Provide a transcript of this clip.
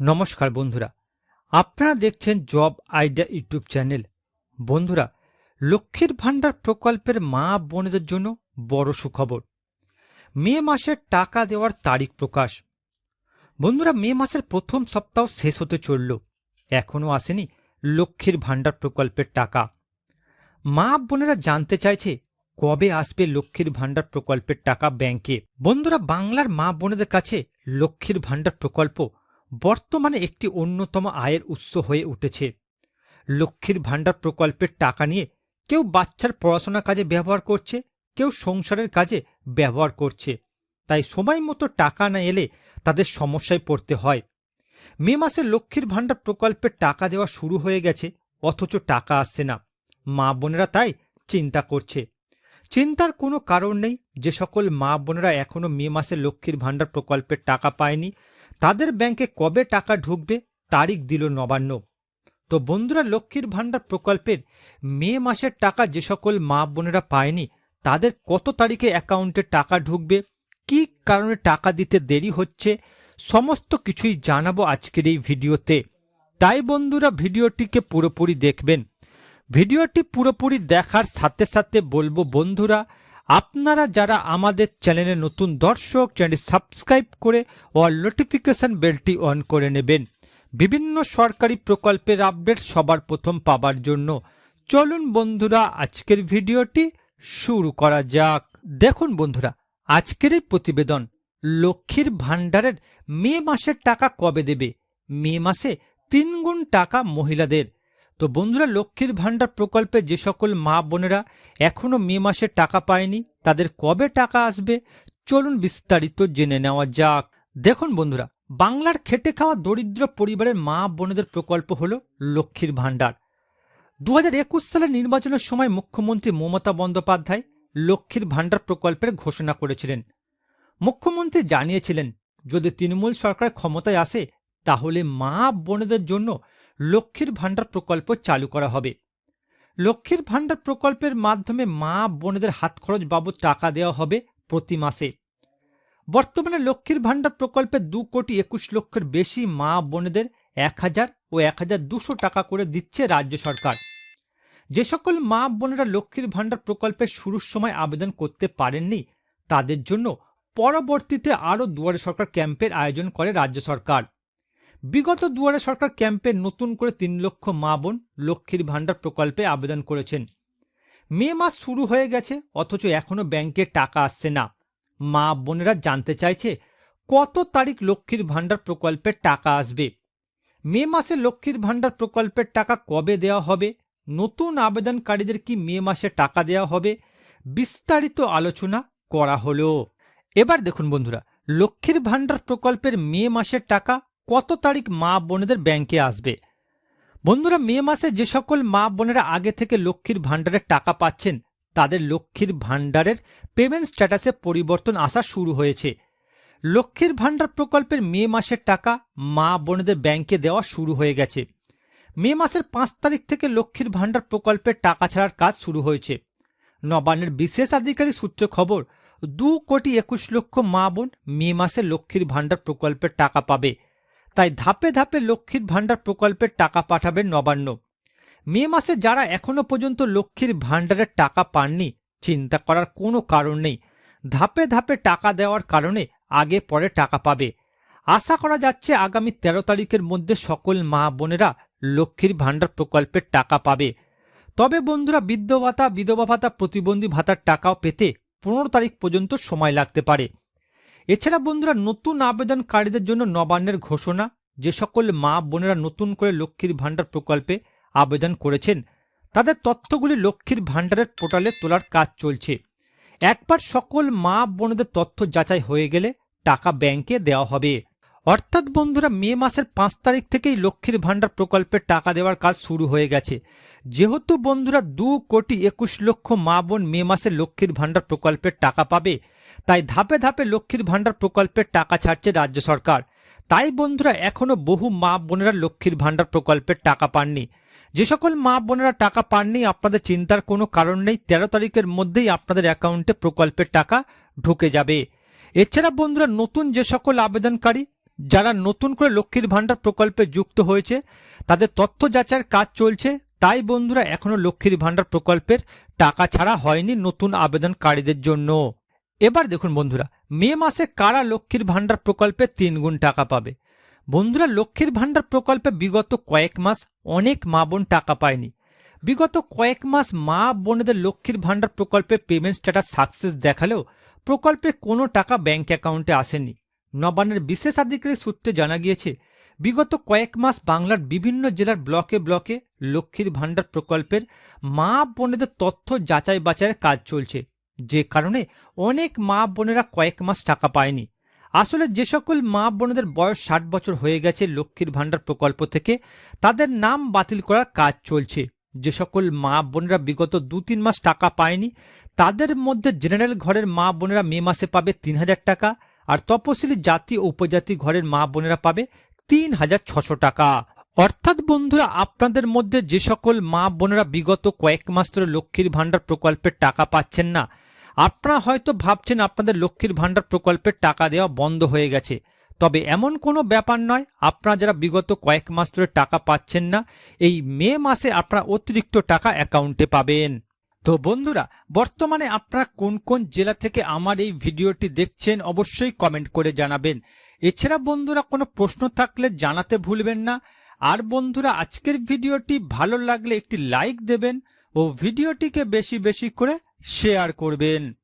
নমস্কার বন্ধুরা। আপনারা দেখছেন জব আইডিয়া ইউটিউব চ্যানেল। বন্ধুরা, লক্ষ্মীর ভাণ্ডার প্রকল্পের মা বোনেদের জন্য বড় সুখবর। মে মাসের টাকা দেওয়ার তারিখ প্রকাশ। বন্ধুরা, মে মাসের প্রথম সপ্তাহ শেষ হতে চলল। এখনও আসেনি লক্ষ্মীর ভাণ্ডার প্রকল্পের টাকা। মা বোনেরা জানতে চাইছে কবে আসবে লক্ষ্মীর ভাণ্ডার প্রকল্পের টাকা ব্যাংকে। বন্ধুরা, বাংলার মা বোনেদের কাছে লক্ষ্মীর ভাণ্ডার প্রকল্প বর্তমানে একটি অন্যতম আয়ের উৎস হয়ে উঠেছে। লক্ষ্মীর ভাণ্ডার প্রকল্পের টাকা নিয়ে কেউ বাচ্চার পড়াশোনা কাজে ব্যবহার করছে, কেউ সংসারের কাজে ব্যবহার করছে। তাই সময় মতো টাকা না এলে তাদের সমস্যায় পড়তে হয়। মে মাসে লক্ষ্মীর ভাণ্ডার প্রকল্পের টাকা দেওয়া শুরু হয়ে গেছে, অথচ টাকা আসছে না। মা বোনেরা তাই চিন্তা করছে। চিন্তার কোনো কারণ নেই, যে সকল মা বোনেরা এখনও মে মাসে লক্ষ্মীর ভাণ্ডার প্রকল্পের টাকা পায়নি তাদের ব্যাংকে কবে টাকা ঢুকবে তারিখ দিল নবান্ন। তো বন্ধুরা, লক্ষ্মীর ভাণ্ডার প্রকল্পের মে মাসের টাকা যে সকল মা বোনেরা পায়নি, তাদের কত তারিখে অ্যাকাউন্টে টাকা ঢুকবে, কী কারণে টাকা দিতে দেরি হচ্ছে, সমস্ত কিছুই জানাব আজকের এই ভিডিওতে। তাই বন্ধুরা, ভিডিওটিকে পুরোপুরি দেখবেন। ভিডিওটি পুরোপুরি দেখার সাথে সাথে বলব বন্ধুরা আপনারা যারা আমাদের চ্যানেলে নতুন দর্শক, চ্যানেলটি সাবস্ক্রাইব করে ও নোটিফিকেশন বেলটি অন করে নেবেন। বিভিন্ন সরকারি প্রকল্পের আপডেট সবার প্রথম পাবার জন্য। চলুন বন্ধুরা, আজকের ভিডিওটি শুরু করা যাক। দেখুন বন্ধুরা, আজকের এই প্রতিবেদন লক্ষ্মীর ভাণ্ডারের মে মাসের টাকা কবে দেবে? মে মাসে তিন গুণ টাকা মহিলাদের। তো বন্ধুরা, লক্ষ্মীর ভাণ্ডার প্রকল্পে যে সকল মা বোনেরা এখনও মে মাসে টাকা পায়নি, তাদের কবে টাকা আসবে? চলুন বিস্তারিত জেনে নেওয়া যাক। দেখুন বন্ধুরা, বাংলার খেটে খাওয়া দরিদ্র পরিবারের মা বোনেদের প্রকল্প হল লক্ষ্মীর ভাণ্ডার। দু হাজার একুশ সালের নির্বাচনের সময় মুখ্যমন্ত্রী মমতা বন্দ্যোপাধ্যায় লক্ষ্মীর ভাণ্ডার প্রকল্পের ঘোষণা করেছিলেন। মুখ্যমন্ত্রী জানিয়েছিলেন, যদি তৃণমূল সরকার ক্ষমতায় আসে, তাহলে মা বোনেদের জন্য লক্ষ্মীর ভাণ্ডার প্রকল্প চালু করা হবে। লক্ষ্মীর ভাণ্ডার প্রকল্পের মাধ্যমে মা বোনেদের হাত খরচ বাবদ টাকা দেওয়া হবে প্রতি মাসে। বর্তমানে লক্ষ্মীর ভাণ্ডার প্রকল্পে দু কোটি একুশ লক্ষের বেশি মা বোনেদের এক হাজার ও এক হাজার দুশো টাকা করে দিচ্ছে রাজ্য সরকার। যে সকল মা বোনেরা লক্ষ্মীর ভাণ্ডার প্রকল্পের শুরুর সময় আবেদন করতে পারেননি, তাদের জন্য পরবর্তীতে আরও দুয়ারে সরকার ক্যাম্পের আয়োজন করে রাজ্য সরকার। বিগত দুয়ারে সরকার ক্যাম্পে নতুন করে তিন লক্ষ মা বোন লক্ষ্মীর ভাণ্ডার প্রকল্পে আবেদন করেছেন। মে মাস শুরু হয়ে গেছে, অথচ এখনও ব্যাংকে টাকা আসছে না। মা বোনেরা জানতে চাইছে, কত তারিখ লক্ষ্মীর ভাণ্ডার প্রকল্পের টাকা আসবে? মে মাসে লক্ষ্মীর ভাণ্ডার প্রকল্পের টাকা কবে দেওয়া হবে? নতুন আবেদনকারীদের কি মে মাসে টাকা দেওয়া হবে? বিস্তারিত আলোচনা করা হলো। এবার দেখুন বন্ধুরা, লক্ষ্মীর ভাণ্ডার প্রকল্পের মে মাসের টাকা কত তারিখ মা বোনেদের ব্যাংকে আসবে? বন্ধুরা, মে মাসে যে সকল মা বোনেরা আগে থেকে লক্ষ্মীর ভাণ্ডারের টাকা পাচ্ছেন, তাদের লক্ষ্মীর ভাণ্ডারের পেমেন্ট স্ট্যাটাসে পরিবর্তন আসা শুরু হয়েছে। লক্ষ্মীর ভাণ্ডার প্রকল্পের মে মাসের টাকা মা বোনেদের ব্যাংকে দেওয়া শুরু হয়ে গেছে। মে মাসের পাঁচ তারিখ থেকে লক্ষ্মীর ভাণ্ডার প্রকল্পের টাকা ছাড়ার কাজ শুরু হয়েছে। নবান্নের বিশেষ আধিকারিক সূত্রে খবর, দু কোটি একুশ লক্ষ মা বোন মে মাসে লক্ষ্মীর ভাণ্ডার প্রকল্পের টাকা পাবে। তাই ধাপে ধাপে লক্ষ্মীর ভাণ্ডার প্রকল্পের টাকা পাঠাবেন নবান্ন। মে মাসে যারা এখনও পর্যন্ত লক্ষ্মীর ভাণ্ডারের টাকা পাননি, চিন্তা করার কোনো কারণ নেই। ধাপে ধাপে টাকা দেওয়ার কারণে আগে পরে টাকা পাবে। আশা করা যাচ্ছে আগামী ১৩ তারিখের মধ্যে সকল মা বোনেরা লক্ষ্মীর ভাণ্ডার প্রকল্পের টাকা পাবে। তবে বন্ধুরা বৃদ্ধ ভাতা, বিধবা ভাতা, প্রতিবন্ধী ভাতার টাকাও পেতে পনেরো তারিখ পর্যন্ত সময় লাগতে পারে। এছাড়া বন্ধুরা, নতুন আবেদনকারীদের জন্য নবান্নের ঘোষণা, যে সকল মা বোনেরা নতুন করে লক্ষ্মীর ভাণ্ডার প্রকল্পে আবেদন করেছেন, তাদের তথ্যগুলি লক্ষ্মীর ভাণ্ডারের পোর্টালে তোলার কাজ চলছে। একবার সকল মা বোনদের তথ্য যাচাই হয়ে গেলে টাকা ব্যাংকে দেওয়া হবে। অর্থাৎ বন্ধুরা, মে মাসের পাঁচ তারিখ থেকেই লক্ষ্মীর ভাণ্ডার প্রকল্পের টাকা দেওয়ার কাজ শুরু হয়ে গেছে। যেহেতু বন্ধুরা দু কোটি একুশ লক্ষ মা বোন মে মাসে লক্ষ্মীর ভাণ্ডার প্রকল্পের টাকা পাবে তাই ধাপে ধাপে লক্ষ্মীর ভাণ্ডার প্রকল্পের টাকা ছাড়ছে রাজ্য সরকার। তাই বন্ধুরা এখনও বহু মা বোনেরা লক্ষ্মীর ভাণ্ডার প্রকল্পের টাকা পাননি। যে সকল মা বোনেরা টাকা পাননি, আপনাদের চিন্তার কোনো কারণ নেই, তেরো তারিখের মধ্যেই আপনাদের অ্যাকাউন্টে প্রকল্পের টাকা ঢুকে যাবে। এছাড়া বন্ধুরা, নতুন যে সকল আবেদনকারী যারা নতুন করে লক্ষ্মীর ভাণ্ডার প্রকল্পে যুক্ত হয়েছে, তাদের তথ্য যাচাইয়ের কাজ চলছে। তাই বন্ধুরা এখনও লক্ষ্মীর ভাণ্ডার প্রকল্পের টাকা ছাড়া হয়নি নতুন আবেদনকারীদের জন্য। এবার দেখুন বন্ধুরা, মে মাসে কারা লক্ষ্মীর ভাণ্ডার প্রকল্পে তিন গুণ টাকা পাবে? বন্ধুরা, লক্ষ্মীর ভাণ্ডার প্রকল্পে বিগত কয়েক মাস অনেক মা বোন টাকা পায়নি। বিগত কয়েক মাস মা বোনেদের লক্ষ্মীর ভাণ্ডার প্রকল্পে পেমেন্ট স্ট্যাটাস সাকসেস দেখালেও প্রকল্পে কোনো টাকা ব্যাংক অ্যাকাউন্টে আসেনি। নবান্নের বিশেষ আধিকারিক সূত্রে জানা গিয়েছে, বিগত কয়েক মাস বাংলার বিভিন্ন জেলার ব্লকে ব্লকে লক্ষ্মীর ভাণ্ডার প্রকল্পের মা বোনেদের তথ্য যাচাই বাছাইয়ের কাজ চলছে। যে কারণে অনেক মা বোনেরা কয়েক মাস টাকা পায়নি। আসলে যে সকল মা বোনেদের বয়স ষাট বছর হয়ে গেছে লক্ষ্মীর ভাণ্ডার প্রকল্প থেকে, তাদের নাম বাতিল করার কাজ চলছে। যে সকল মা বোনেরা বিগত দু তিন মাস টাকা পায়নি, তাদের মধ্যে জেনারেল ঘরের মা বোনেরা মে মাসে পাবে তিন হাজার টাকা, আর তপশিলি জাতি ও উপজাতি ঘরের মা বোনেরা পাবে তিন হাজার ছশো টাকা। অর্থাৎ বন্ধুরা, আপনাদের মধ্যে যে সকল মা বোনেরা বিগত কয়েক মাস ধরে লক্ষ্মীর ভাণ্ডার প্রকল্পের টাকা পাচ্ছেন না আপনারা হয়তো ভাবছেন আপনাদের লক্ষ্মীর ভাণ্ডার প্রকল্পের টাকা দেওয়া বন্ধ হয়ে গেছে। তবে এমন কোনো ব্যাপার নয়, আপনারা যারা বিগত কয়েক মাস ধরে টাকা পাচ্ছেন না, এই মে মাসে আপনারা অতিরিক্ত টাকা অ্যাকাউন্টে পাবেন। তো বন্ধুরা, বর্তমানে আপনারা কোন কোন জেলা থেকে আমার এই ভিডিওটি দেখছেন অবশ্যই কমেন্ট করে জানাবেন। এছাড়া বন্ধুরা, কোনো প্রশ্ন থাকলে জানাতে ভুলবেন না। আর বন্ধুরা, আজকের ভিডিওটি ভালো লাগলে একটি লাইক দেবেন ও ভিডিওটিকে বেশি বেশি করে শেয়ার করবেন।